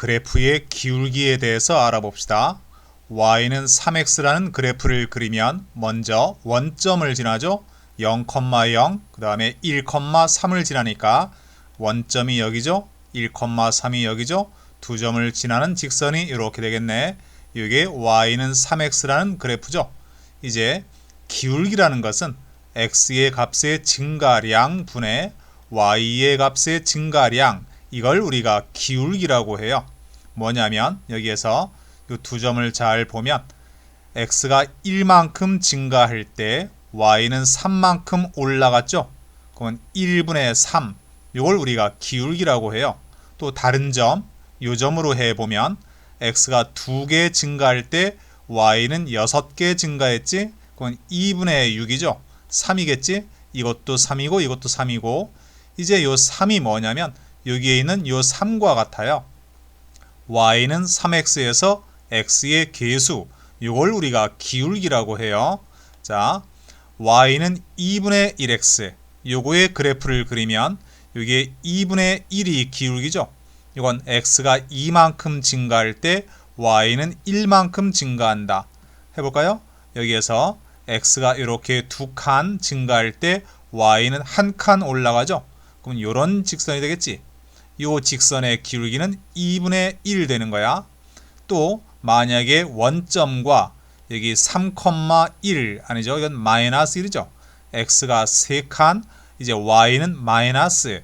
그래프의 기울기에 대해서 알아봅시다. y는 3x라는 그래프를 그리면 먼저 원점을 지나죠. 0,0, 그 다음에 1,3을 지나니까 원점이 여기죠. 1,3이 여기죠. 두 점을 지나는 직선이 이렇게 되겠네. 이게 y는 3x라는 그래프죠. 이제 기울기라는 것은 x의 값의 증가량 분의 y의 값의 증가량 이걸 우리가 기울기라고 해요. 뭐냐면 여기에서 이 두 점을 잘 보면 x가 1만큼 증가할 때 y는 3만큼 올라갔죠. 그러면 1분의 3 이걸 우리가 기울기라고 해요. 또 다른 점, 요 점으로 해보면 x가 2개 증가할 때 y는 6개 증가했지. 그건 2분의 6이죠. 3이겠지. 이것도 3이고 이것도 3이고 이제 요 3이 뭐냐면 여기에 있는 요 3과 같아요. y는 3x에서 x의 계수 이걸 우리가 기울기라고 해요. 자, y는 2분의 1x 요거의 그래프를 그리면 이게 2분의 1이 기울기죠. 이건 x가 2만큼 증가할 때 y는 1만큼 증가한다. 해볼까요? 여기에서 x가 이렇게 두 칸 증가할 때 y는 한 칸 올라가죠. 그럼 이런 직선이 되겠지. 이 직선의 기울기는 2분의 1 되는 거야. 또 만약에 원점과 여기 3,1 아니죠. 이건 마이너스 1이죠. x가 3칸 이제 y는 마이너스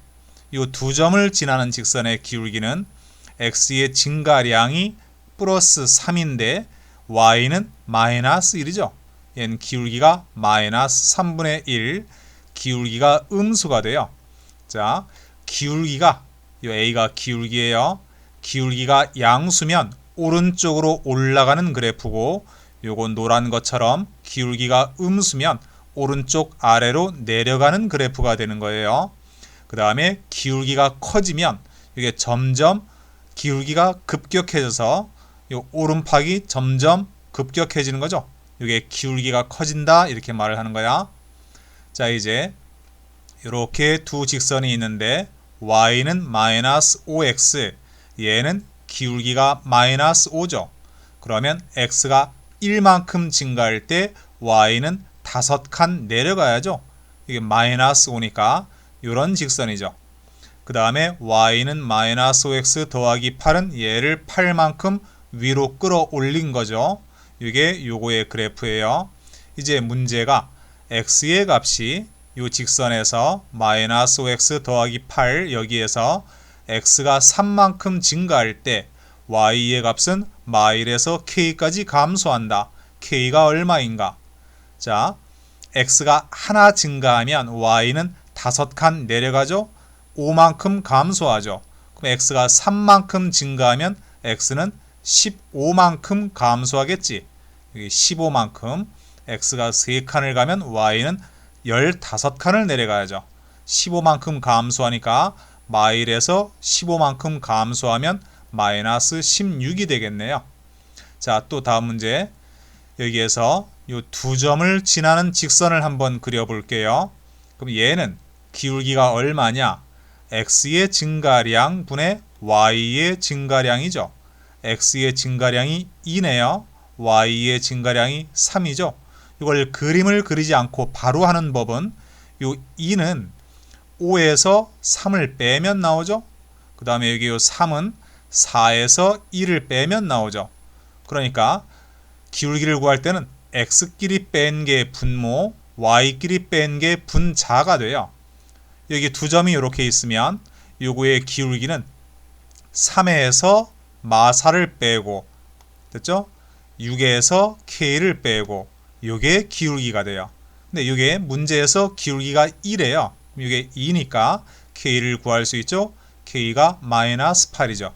이두 점을 지나는 직선의 기울기는 x의 증가량이 플러스 3인데 y는 마이너스 1이죠. 얘는 기울기가 마이너스 3분의 1 기울기가 음수가 돼요. 자, 기울기가 이 a가 기울기예요. 기울기가 양수면 오른쪽으로 올라가는 그래프고 요건 노란 것처럼 기울기가 음수면 오른쪽 아래로 내려가는 그래프가 되는 거예요. 그 다음에 기울기가 커지면 이게 점점 기울기가 급격해져서 요 오른팍이 점점 급격해지는 거죠. 이게 기울기가 커진다 이렇게 말을 하는 거야. 자 이제 이렇게 두 직선이 있는데 y는 마이너스 5x 얘는 기울기가 마이너스 5죠. 그러면 x가 1만큼 증가할 때 y는 5칸 내려가야죠. 이게 마이너스 5니까 이런 직선이죠. 그 다음에 y는 마이너스 5x 더하기 8은 얘를 8만큼 위로 끌어올린 거죠. 이게 요거의 그래프예요. 이제 문제가 x의 값이 이 직선에서 마이너스 5x 더하기 8 여기에서 x가 3만큼 증가할 때 y의 값은 마일에서 k까지 감소한다. k가 얼마인가? 자, x가 하나 증가하면 y는 다섯 칸 내려가죠. 5만큼 감소하죠. 그럼 x가 3만큼 증가하면 x는 15만큼 감소하겠지. 여기 15만큼 x가 3칸을 가면 y는 15칸을 내려가야죠. 15만큼 감소하니까 마일에서 15만큼 감소하면 마이너스 16이 되겠네요. 자, 또 다음 문제. 여기에서 이 두 점을 지나는 직선을 한번 그려볼게요. 그럼 얘는 기울기가 얼마냐? x의 증가량 분의 y의 증가량이죠. x의 증가량이 2네요. y의 증가량이 3이죠. 이걸 그림을 그리지 않고 바로 하는 법은 요 2는 5에서 3을 빼면 나오죠. 그 다음에 여기 요 3은 4에서 1을 빼면 나오죠. 그러니까 기울기를 구할 때는 x끼리 뺀 게 분모, y끼리 뺀 게 분자가 돼요. 여기 두 점이 이렇게 있으면 요거의 기울기는 3에서 마사를 빼고 됐죠? 6에서 k를 빼고 요게 기울기가 돼요. 근데 요게 문제에서 기울기가 1이에요. 이게 2니까 k를 구할 수 있죠. k가 마이너스 8이죠.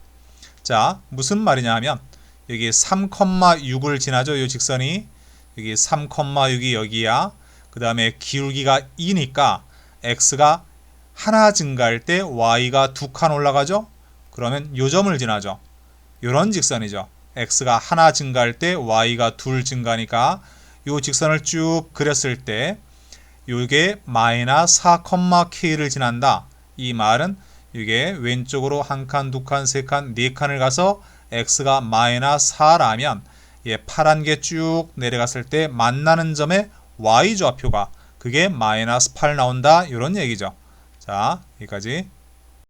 자, 무슨 말이냐 하면 여기 3,6을 지나죠. 이 직선이 여기 3,6이 여기야. 그 다음에 기울기가 2니까 x가 하나 증가할 때 y가 두 칸 올라가죠. 그러면 요 점을 지나죠. 요런 직선이죠. x가 하나 증가할 때 y가 둘 증가니까 요 직선을 쭉 그렸을 때 요게 마이너스 4,k를 지난다. 이 말은 이게 왼쪽으로 한 칸, 두 칸, 세 칸, 네 칸을 가서 x가 마이너스 4라면 예, 파란 게 쭉 내려갔을 때 만나는 점의 y 좌표가 그게 마이너스 8 나온다 이런 얘기죠. 자, 여기까지